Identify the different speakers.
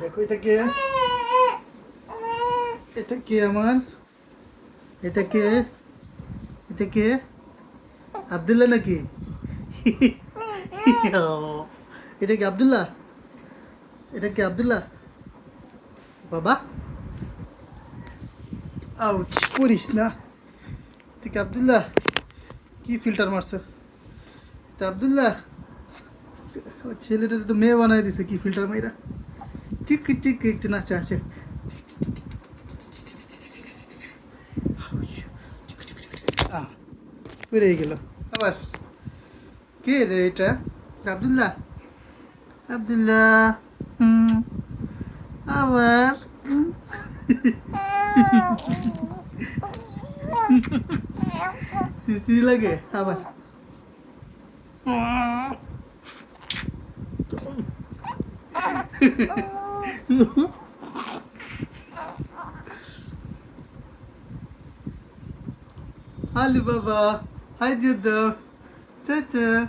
Speaker 1: দেখো এটা আমার নাকি এটা কি আবদুল্লাহ এটা কি আবদুল্লাহ বাবা আউচ করিস না। ঠিক, আবদুল্লাহ, কি ফিল্টার মারছো? এটা আবদুল্লাহ ও ছেলেটার তো মেয়ে বানাই দিছে কি ফিল্টার মেয়েরা ঠিক ঠিক একটু নাচে আছে পেরে গেল আবার কে রে এটা আবদুল্লাহ আবদুল্লাহ হুম আবার হুম। সিসি লাগে আবার Hadi baba. Hadi do. Tata.